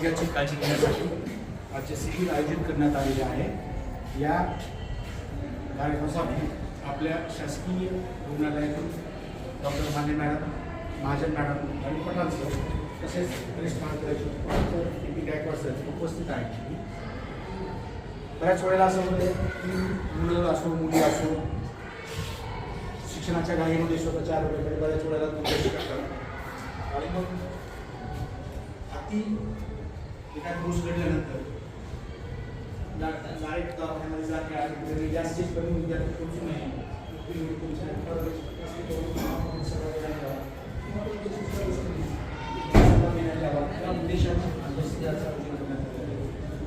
काळजी घेण्यासाठी आजचे शिबिर आयोजित करण्यात आलेले आहे. या कार्यक्रमासाठी आपल्या शासकीय रुग्णालयातून doctor Mane madam Mahajan madam आणि पठाण सर तसेच वरिष्ठ महाविद्यालयाचे टी पी गायकवाड सर उपस्थित आहेत. बऱ्याच वेळेला असं होतं की मुलं असो मुली असो शिक्षणाच्या घाईमध्ये स्वतःच्या आरोग्याकडे बऱ्याच वेळेला दुर्लक्ष करतात. आणि मग अति एका दोष घडल्यानंतर डायरेक्ट दवाखान्यामध्ये जाते आणि घरी म्हणजे जास्त कमी विद्यार्थी पोहोचू नये. करून सगळं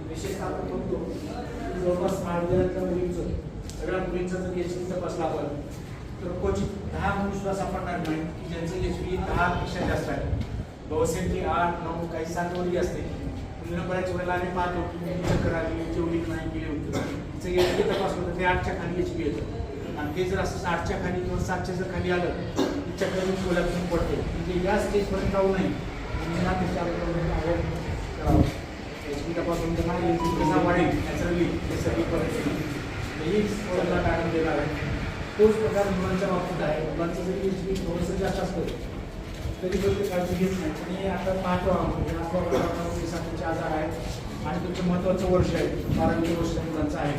विशेषतः आपण बघतो जवळपास महाविद्यालयातल्या मुलींचं सगळ्या मुलींचा जर एच पी तपासला आपण तर क्वचित दहा मुली सुद्धा सापडणार नाही की ज्यांचं एच पी दहापेक्षा जास्त आहे. बहुसंख्य आठ नऊ काही सात वरही असते मुलं बऱ्याच वेळेला आम्ही पाहतो की मुली चक्कर आली जेवली नाही गेले होते तिचं एच पी तपासलं ते आठच्या खाली एच पी येतं आणि ते जर असं आठच्या खाली किंवा सातच्या जर खाली आलं की चक्कर येऊन कोल्हापूर पडते. म्हणजे या स्टेजपर्यंत जाऊ नये. मुलींना त्याच्या अवॉइड करावं. एच पी तपासून त्यांना एच पी कसा वाढेल नॅचरली ते सगळी परिस्थिती. ही सल्ला मॅडम देणार आहे. तोच प्रकार मुलांच्या बाबतीत आहे. मुलांचं जरी एच पी थोडंसं जास्त असतं तरी तो ते काळजी घेत नाही आणि आता पाहतो आम्ही या आजार आहेत आणि तुमचं महत्त्वाचं वर्ष आहे. बारावीचं वर्ष मुलांचं आहे.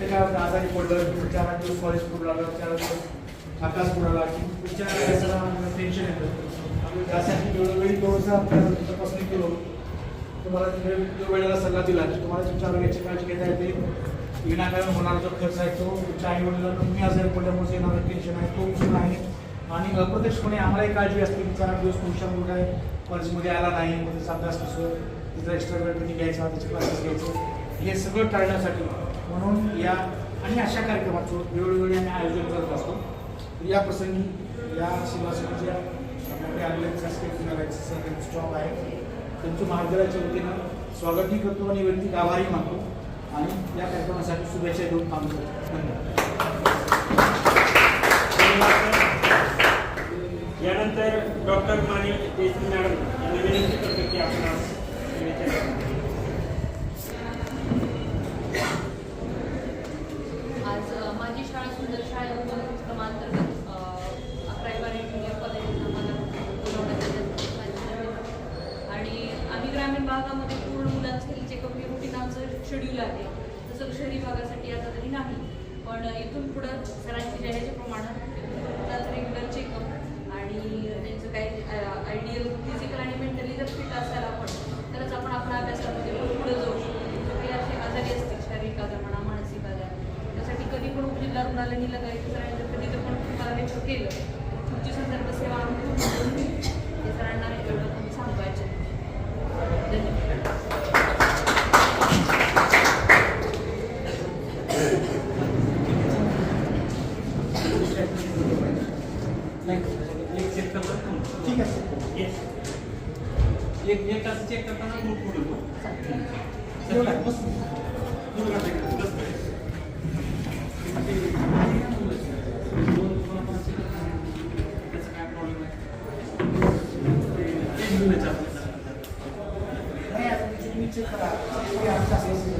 ते काय होतं? आजारी पडलं चार आठ दिवस कॉलेज पुढं लागलं चार दिवस अभ्यास पुढं लागला. की पुढच्या टेन्शन येतं. त्यासाठी वेळोवेळी थोडंसं आपण तपासणी केलो. तुम्हाला वेळ वेळेला सल्ला दिला? की तुम्हाला तुमच्या आरोग्याची काळजी घेता येते. विनाकारण होणारा जो खर्च आहे तो तुमच्या आई वडिलांना तुम्ही आजारी पडल्यामुळे येणारं टेन्शन आहे तो उचल आहे. आणि अप्रत्यक्षपणे आम्हालाही काळजी असते. की चार दिवस तुमच्या मुलगा कॉलेजमध्ये आला नाही. मग त्याचा अभ्यास कसं तिचा एक्स्ट्रा वेळ घ्यायचा त्याचे क्लासेस घ्यायचं. हे सगळं टाळण्यासाठी म्हणून या आणि अशा कार्यक्रमाचं वेळोवेळी आम्ही आयोजन करत असतो. या प्रसंगी या शिवासनाच्या आपल्याकडे आलेल्या शासकीय रुग्णालयाचे सहकारी स्टॉप आहे. त्यांचं महाविद्यालयाच्या वतीनं स्वागतही करतो आणि व्यक्ती आभारही मानतो. आणि या कार्यक्रमासाठी शुभेच्छा देऊन करतो धन्यवाद. यानंतर डॉक्टर माने देशमुख मॅडम यांना विनंती करतो की आपण आज माझी शाळा सुंदर शाळा उपक्रमांतर्गत अ, अकरावी बारावी ज्युनियर कॉलेज आम्हाला बोलवण्यात आलं आणि आम्ही ग्रामीण भागामध्ये पूर्ण मुलांसाठी जे कमी हे रुटीन आमचं शेड्यूल आहे तसं शहरी भागासाठी आता तरी नाही. पण इथून पुढं सरांची जाहिराच्या प्रमाणात मुलांचं रेग्युलर चेकअप आणि त्यांचं काही आयडियल फिजिकल आणि मेंटली जर फिट असायला आपण तरच आपण आपल्या अभ्यासामध्ये पण पुढे जाऊ शकतो जर काही असे आजारी असतील शारीरिक आजार म्हणा मानसिक आजार त्यासाठी कधी पण उपजिल्हा रुग्णालय निलं काही सरांनी जर कधी तर पण तुम्हाला लेक्चर केलं. तुमची संदर्भ सेवा आम्ही हे सरांना एवढं तुम्ही सांगायचं धन्यवाद. एक चेक करतो ठीक आहे. एक एक तास चेक करताना ग्रुप पुढे 早く道に道を行ったら、ちょっと休みする。